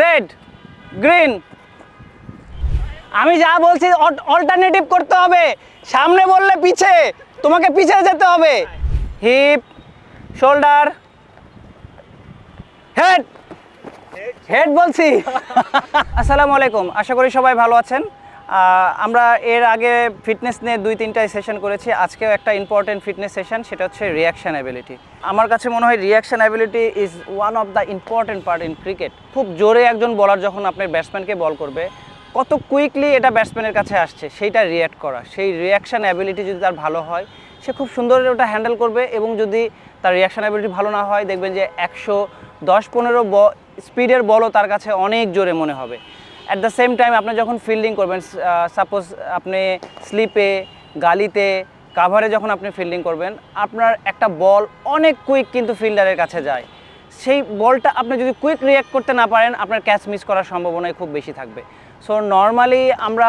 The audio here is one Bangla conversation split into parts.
রেড গ্রিন আমি যা বলছি অল্টারনেটিভ করতে হবে। সামনে বললে পিছে, তোমাকে পিছে যেতে হবে। হিপ শোল্ডার হেড হেড বলছি। আসসালামু আলাইকুম, আশা করি সবাই ভালো আছেন। আমরা এর আগে ফিটনেস নিয়ে দুই তিনটায় সেশন করেছি। আজকেও একটা ইম্পর্টেন্ট ফিটনেস সেশন সেটা হচ্ছে রিয়াকশন অ্যাবিলিটি আমার কাছে মনে হয় reaction ability is one of the important part in cricket খুব জোরে একজন বলার যখন আপনার ব্যাটসম্যানকে বল করবে, কত কুইকলি এটা ব্যাটসম্যানের কাছে আসছে, সেইটা রিয়্যাক্ট করা। সেই রিয়াকশন অ্যাবিলিটি যদি তার ভালো হয়, সে খুব সুন্দর ওটা হ্যান্ডেল করবে এবং যদি তার রিয়াকশন অ্যাবিলিটি ভালো না হয়, দেখবেন যে একশো দশ, পনেরো স্পিডের বলও তার কাছে অনেক জোরে মনে হবে। অ্যাট দ্য সেম টাইম আপনি যখন ফিল্ডিং করবেন সাপোজ আপনি স্লিপে গালিতে কাভারে যখন আপনি ফিল্ডিং করবেন, আপনার একটা বল অনেক কুইক কিন্তু ফিল্ডারের কাছে যায়। সেই বলটা আপনি যদি কুইক রিয়্যাক্ট করতে না পারেন, আপনার ক্যাচ মিস করার সম্ভাবনাই খুব বেশি থাকবে। সো নর্মালি আমরা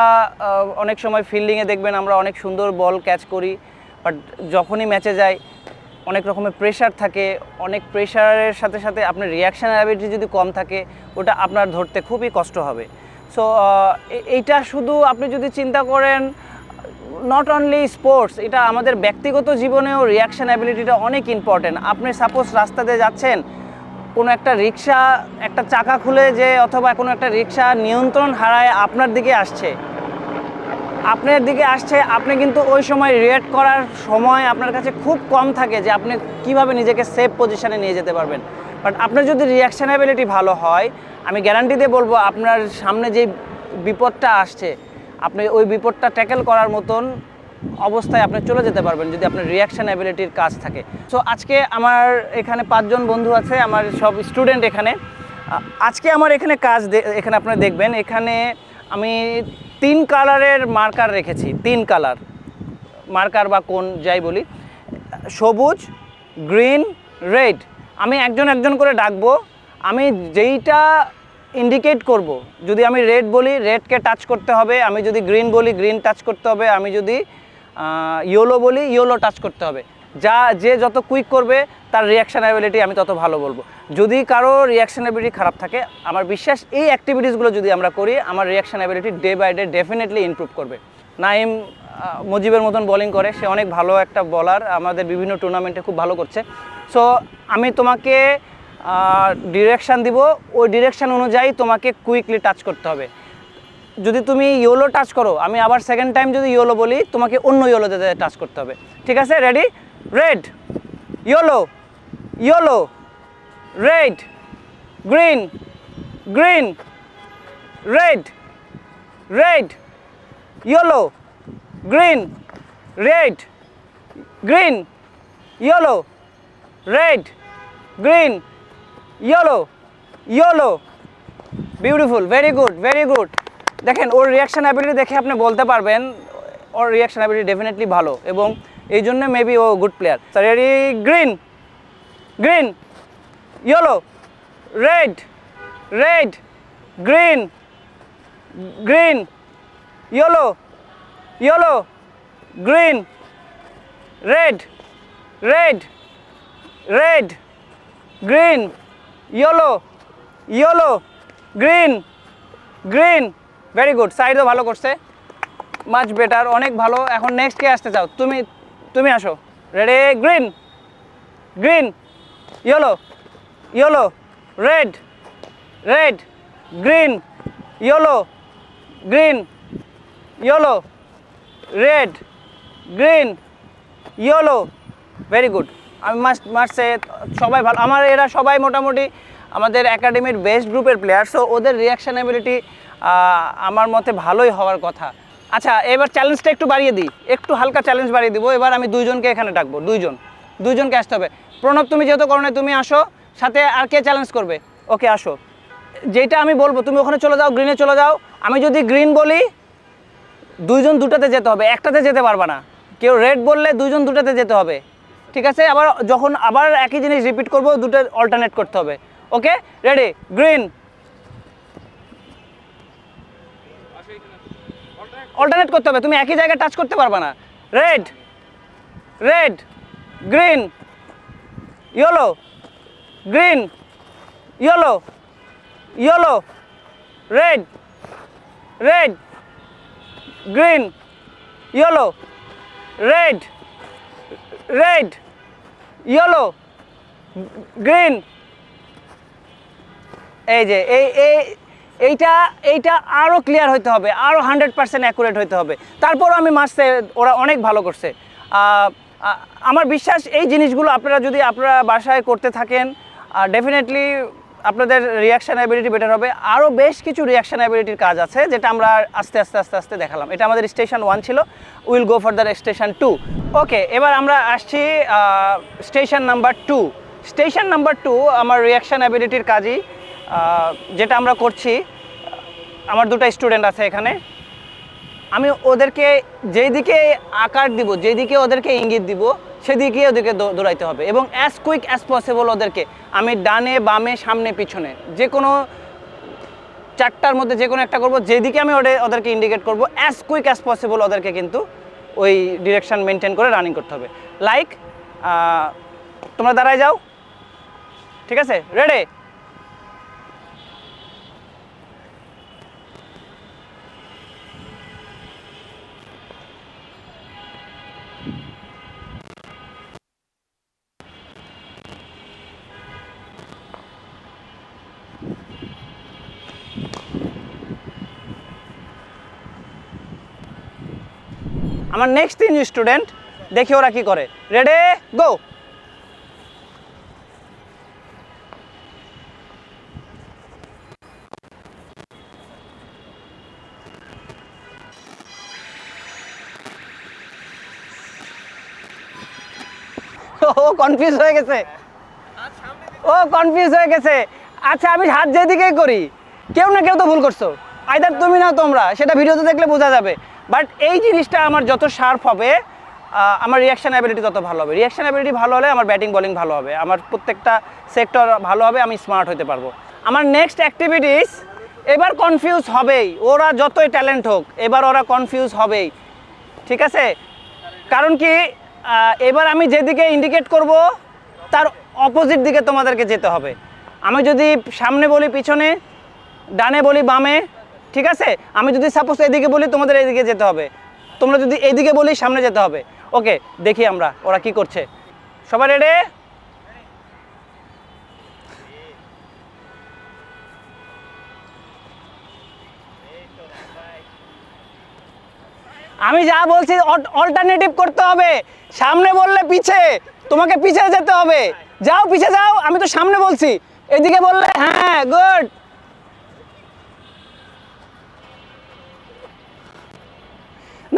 অনেক সময় ফিল্ডিংয়ে দেখবেন আমরা অনেক সুন্দর বল ক্যাচ করি বাট যখনই ম্যাচে যাই, অনেক রকমের প্রেশার থাকে, অনেক প্রেশারের সাথে সাথে আপনার রিয়াকশান অ্যাবিলিটি যদি কম থাকে, ওটা আপনার ধরতে খুবই কষ্ট হবে। সো এইটা শুধু আপনি যদি চিন্তা করেন নট অনলি স্পোর্টস এটা আমাদের ব্যক্তিগত জীবনেও রিয়াকশন অ্যাবিলিটিটা অনেক ইম্পর্টেন্ট আপনি সাপোজ রাস্তা দিয়ে যাচ্ছেন, কোনো একটা রিক্সা, একটা চাকা খুলে যে অথবা কোনো একটা রিক্সা নিয়ন্ত্রণ হারায় আপনার দিকে আসছে। আপনার দিকে আসছে, আপনি কিন্তু ওই সময় রিয়েক্ট করার সময় আপনার কাছে খুব কম থাকে যে আপনি কীভাবে নিজেকে সেফ পজিশনে নিয়ে যেতে পারবেন। বাট আপনার যদি রিয়াকশন অ্যাবিলিটি ভালো হয়, আমি গ্যারান্টি দিয়ে বলব আপনার সামনে যে বিপদটা আসছে, আপনি ওই বিপদটা ট্যাকেল করার মতন অবস্থায় আপনি চলে যেতে পারবেন যদি আপনার রিয়াকশান অ্যাবিলিটির কাজ থাকে। সো আজকে আমার এখানে পাঁচজন বন্ধু আছে, আমার সব স্টুডেন্ট এখানে। আজকে আমার এখানে কাজ এখানে আপনারা দেখবেন, এখানে আমি তিন কালারের মার্কার রেখেছি, তিন কালার মার্কার বা কোন যাই বলি। সবুজ গ্রিন রেড আমি একজন একজন করে ডাকবো। আমি যেইটা ইন্ডিকেট করব, যদি আমি রেড বলি রেডকে টাচ করতে হবে। আমি যদি গ্রিন বলি গ্রিন টাচ করতে হবে। আমি যদি ইয়োলো বলি ইয়োলো টাচ করতে হবে। যা, যে যত কুইক করবে, তার রিয়াকশন অ্যাবিলিটি আমি তত ভালো বলব। যদি কারও রিয়াকশন অ্যাবিলিটি খারাপ থাকে, আমার বিশ্বাস এই অ্যাক্টিভিটিসগুলো যদি আমরা করি, আমার reaction ability day by day definitely improve করবে। নাইম মুজিবের মতন বোলিং করে, সে অনেক ভালো একটা বলার আমাদের বিভিন্ন টুর্নামেন্টে খুব ভালো করছে। সো আমি তোমাকে ডিরেকশান দিব। ওই ডিরেকশান অনুযায়ী তোমাকে কুইকলি টাচ করতে হবে। যদি তুমি ইয়োলো টাচ করো, আমি আবার সেকেন্ড টাইম যদি ইয়োলো বলি, তোমাকে অন্য ইয়োলোতে টাচ করতে হবে। ঠিক আছে? Ready red yellow yellow red green green red red yellow green red green yellow red green yellow yellow beautiful very good very good দেখেন, ওর রিয়াকশন অ্যাবিলিটি দেখে আপনি বলতে পারবেন, ওর রিয়াকশন অ্যাবিলিটি ডেফিনেটলি ভালো এবং এই জন্য মেবি ও good player ready green green yellow red red green green yellow yellow green red red red green yellow yellow green green very good সাইডও ভালো করছে। মাছ বেটার অনেক ভালো। এখন নেক্সট কে আসতে চাও? তুমি তুমি আসো। Ready green green yellow yellow red red green yellow green yellow red green yellow very good আমি মাস্ট সে সবাই ভালো, আমার এরা সবাই মোটামুটি আমাদের একাডেমির বেস্ট গ্রুপের প্লেয়ার সো ওদের রিয়াকশন অ্যাবিলিটি আমার মতে ভালোই হওয়ার কথা। আচ্ছা এবার চ্যালেঞ্জটা একটু বাড়িয়ে দিই, একটু হালকা চ্যালেঞ্জ বাড়িয়ে দিব, এবার আমি দুইজনকে এখানে ডাকবো, দুইজন, দুইজনকে আসতে হবে। প্রণব, তুমি যেহেতু করো তুমি আসো, সাথে আর কে চ্যালেঞ্জ করবে? ওকে, আসো। যেটা আমি বলব, তুমি ওখানে চলে যাও গ্রিনে চলে যাও। আমি যদি গ্রিন বলি, দুইজন দুটাতে যেতে হবে, একটাতে যেতে পারবে না। কেউ রেড বললে দুইজন দুটাতে যেতে হবে। ঠিক আছে? আবার যখন আবার একই জিনিস রিপিট করব, দুটো অল্টারনেট করতে হবে। ওকে রেডি গ্রিন অল্টারনেট করতে হবে। তুমি একই জায়গায় টাচ করতে পারবে না। Red red green yellow green yellow yellow red red green yellow red red yellow green এই যে, এই এই, এইটা এইটা আরও ক্লিয়ার হইতে হবে আরও হান্ড্রেড পার্সেন্ট অ্যাকুরেট হইতে হবে। তারপরও আমি মাসতে ওরা অনেক ভালো করছে। আমার বিশ্বাস এই জিনিসগুলো আপনারা যদি আপনারা বাসায় করতে থাকেন ডেফিনেটলি আপনাদের রিয়াকশন অ্যাবিলিটি বেটার হবে। আরও বেশ কিছু রিয়াকশন অ্যাবিলিটির কাজ আছে, যেটা আমরা আস্তে আস্তে আস্তে আস্তে দেখালাম। এটা আমাদের স্টেশন ওয়ান ছিল will go for the station two okay এবার আমরা আসছি station number two station number two আমার রিয়াকশন অ্যাবিলিটির কাজই যেটা আমরা করছি, আমার দুটো স্টুডেন্ট আছে এখানে। আমি ওদেরকে যেই দিকে আকার দিব যেই দিকে ওদেরকে ইঙ্গিত দিব সেদিকে ওদেরকে দৌড়াইতে হবে এবং অ্যাজ কুইক অ্যাজ পসিবল ওদেরকে, আমি ডানে, বামে, সামনে, পিছনে যে কোনো চারটার মধ্যে যে কোনো একটা করব, যেদিকে আমি ওদের ওদেরকে ইন্ডিকেট করব অ্যাজ কুইক অ্যাজ পসিবল ওদেরকে কিন্তু ওই ডিরেকশান মেনটেন করে রানিং করতে হবে। লাইক তোমরা দাঁড়ায় যাও। ঠিক আছে? রেডি আমার নেক্সট তিন স্টুডেন্ট দেখি ওরা কি করে। রেডি গো ও কনফিউজ হয়ে গেছে। ও কনফিউজ হয়ে গেছে। আচ্ছা আমি হাত যেদিকেই করি, কেউ না কেউ তো ভুল করছ। আইদার তুমি না তোমরা, সেটা ভিডিওতে দেখলে বোঝা যাবে। বাট এই জিনিসটা আমার যত শার্প হবে আমার রিয়াকশন অ্যাবিলিটি তত ভালো হবে। রিয়াকশন অ্যাবিলিটি ভালো হলে আমার ব্যাটিং বলিং ভালো হবে। আমার প্রত্যেকটা সেক্টর ভালো হবে, আমি স্মার্ট হতে পারব। আমার নেক্সট অ্যাক্টিভিটিস এবার কনফিউজ হবেই। ওরা যতই ট্যালেন্ট হোক, এবার ওরা কনফিউজ হবেই। ঠিক আছে? কারণ কি এবার আমি যেদিকে ইন্ডিকেট করব, তার অপোজিট দিকে তোমাদেরকে যেতে হবে। আমি যদি সামনে বলি, পিছনে, ডানে বলি, বামে ঠিক আছে? আমি যদি সাপোজ এদিকে বলি, তোমাদের এদিকে যেতে হবে। তোমরা যদি এইদিকে বলি, সামনে যেতে হবে। ওকে, দেখি আমরা, ওরা কি করছে। সবাই রেডি আমি যা বলছি অল্টারনেটিভ করতে হবে। সামনে বললে পিছে, তোমাকে পিছে যেতে হবে। যাও, পিছে যাও, আমি তো সামনে বলছি। এদিকে বললে হ্যাঁ গুড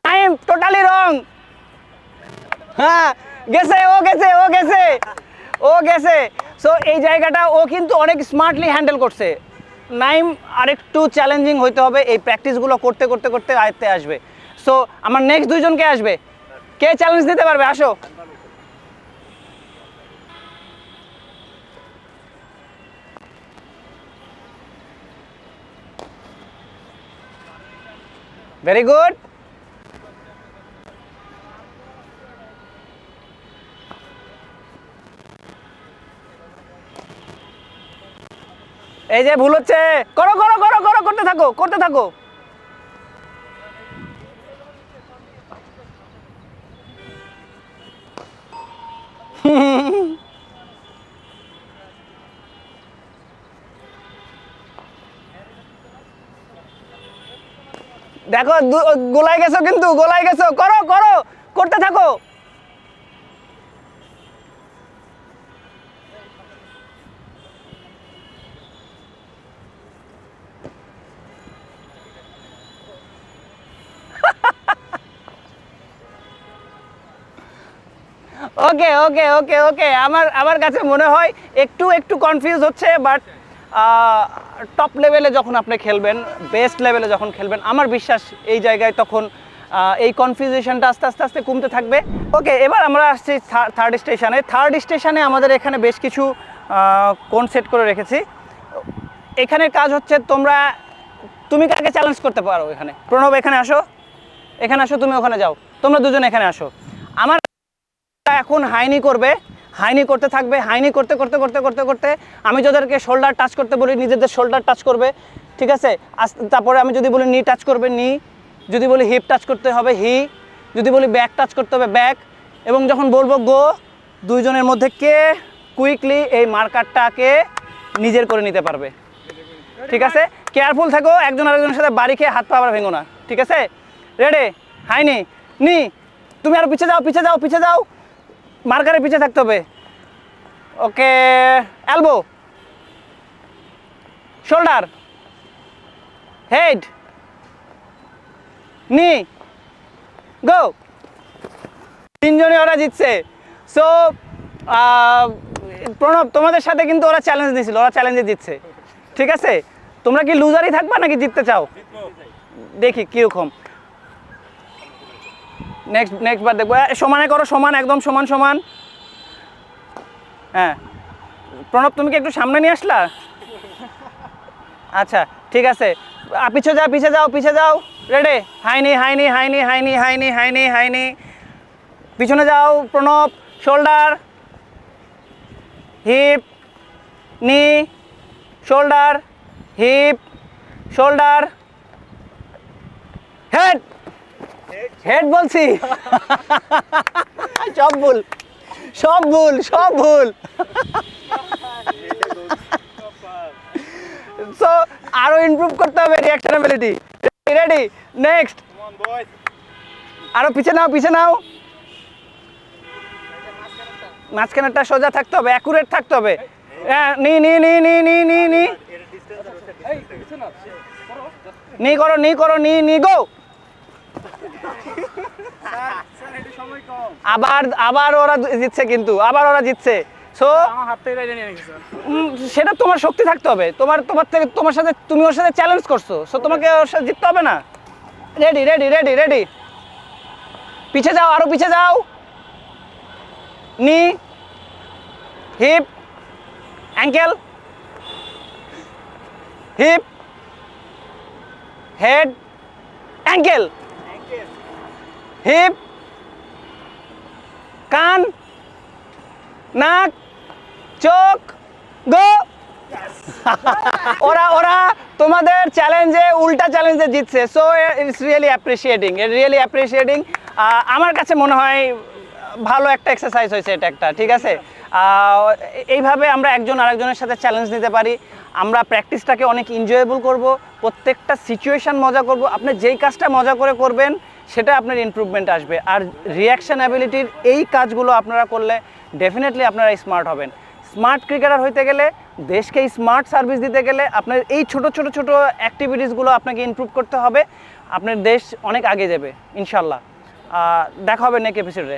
নাইম, টোটালি রং। হ্যাঁ গেছে, ও গেছে ও গেছে ও গেছে। সো এই জায়গাটা ও কিন্তু অনেক স্মার্টলি হ্যান্ডেল করছে। নাইম, আরেকটু চ্যালেঞ্জিং হইতে হবে, এই প্র্যাকটিসগুলো করতে করতে করতে আয়ত্তে আসবে। সো আমার নেক্সট দুইজন কে আসবে। কে চ্যালেঞ্জ দিতে পারবে? আসো। ভেরি গুড এই যে ভুল হচ্ছে। করো করো করো করো, করতে থাকো করতে থাকো। দেখো গোলায় গেছো কিন্তু, গোলায় গেছো। করো করো। ওকে ওকে ওকে ওকে আমার আমার কাছে মনে হয় একটু একটু কনফিউজ হচ্ছে বাট টপ লেভেলে যখন আপনি খেলবেন বেস্ট লেভেলে যখন খেলবেন, আমার বিশ্বাস এই জায়গায় তখন এই কনফিউজেশনটা আস্তে আস্তে আস্তে কমতে থাকবে। ওকে এবার আমরা আসছি থার্ড স্টেশনে থার্ড স্টেশনে আমাদের এখানে বেশ কিছু কোন সেট করে রেখেছি। এখানে কাজ হচ্ছে তোমরা, তুমি কাকে চ্যালেঞ্জ করতে পারো এখানে? প্রণব, এখানে আসো। এখানে আসো, তুমি ওখানে যাও। তোমরা দুজন এখানে আসো। এখন হাইনি করবে, হাইনি করতে থাকবে, হাইনি করতে করতে করতে করতে করতে আমি যাদেরকে শোল্ডার টাচ করতে বলি, নিজেদের শোল্ডার টাচ করবে, ঠিক আছে? তারপরে আমি যদি বলি নি টাচ করবে নি যদি বলি হিপ টাচ করতে হবে হি যদি বলি ব্যাক টাচ করতে হবে ব্যাক এবং যখন বলব গো দুইজনের মধ্যে কে কুইকলি এই মার্কারটাকে নিজের করে নিতে পারবে? ঠিক আছে? কেয়ারফুল থাকো, একজন আরেকজনের সাথে বাড়ি খেয়ে হাত পা আবার ভেঙো না, ঠিক আছে? Ready high knee? নি তুমি আর পিছে যাও পিছে যাও পিছে যাও। মার্কারের পিছে থাকতে হবে। ওকে অ্যালবো শোল্ডার হেড নি গো তিনজনই ওরা জিতছে। সো প্রণব, তোমাদের সাথে কিন্তু ওরা চ্যালেঞ্জ দিয়েছিল, ওরা চ্যালেঞ্জে জিতছে। ঠিক আছে? তোমরা কি লুজারই থাকবা নাকি জিততে চাও? দেখি, কীরকম। নেক্সট নেক্সট বার দেখব। সমানে করো, সমান, একদম সমান সমান। হ্যাঁ। প্রণব, তুমি কি একটু সামনে নিয়ে আসলা? আচ্ছা ঠিক আছে। পিছে যাও পিছে যাও পিছে যাও। রেডে হাইনি হাইনি হাইনি হাইনি হাইনি হাইনি হাইনি পিছনে যাও, Pranab. Shoulder hip knee shoulder hip shoulder head head বলছি। সব ভুল। সব ভুল সব ভুল। সো আরও ইমপ্রুভ করতে হবে রিয়াকশন অ্যাবিলিটি রেডি নেক্সট আরও পিছে নাও পিছে নাও। মাঝখানেরটা সোজা থাকতে হবে অ্যাকুরেট থাকতে হবে। হ্যাঁ নি নি নি নি নি নি নি। করো নি করো নি নি গো আবার আবার ওরা জিতছে কিন্তু আবার ওরা জিতছে। সো সেটা তোমার শক্তি থাকতে হবে। তোমার তোমার থেকে তোমার সাথে তুমি ওর সাথে চ্যালেঞ্জ করছ। সো তোমাকে ওর সাথে জিততে হবে না। রেডি রেডি রেডি রেডি পিছে যাও আরও পিছে যাও। Knee hip ankle hip head ankle hip কান নাক চোখ গো। ওরা ওরা তোমাদের চ্যালেঞ্জে উল্টা চ্যালেঞ্জে জিতছে। So it's really appreciating really appreciating আমার কাছে মনে হয় ভালো একটা এক্সারসাইজ হয়েছে এটা একটা ঠিক আছে? এইভাবে আমরা একজন আরেকজনের সাথে চ্যালেঞ্জ নিতে পারি। আমরা প্র্যাকটিসটাকে অনেক এনজয়েবল করব প্রত্যেকটা সিচুয়েশন মজা করব। আপনি যেই কাজটা মজা করে করবেন সেটা আপনার ইম্প্রুভমেন্ট আসবে। আর রিয়াকশান অ্যাবিলিটির এই কাজগুলো আপনারা করলে ডেফিনেটলি আপনারা স্মার্ট হবেন। স্মার্ট ক্রিকেটার হইতে গেলে, দেশকে স্মার্ট সার্ভিস দিতে গেলে আপনার এই ছোট ছোট ছোট অ্যাক্টিভিটিসগুলো আপনাকে ইমপ্রুভ করতে হবে। আপনার দেশ অনেক আগে যাবে ইনশাল্লাহ দেখা হবে নেক্সট এপিসোডে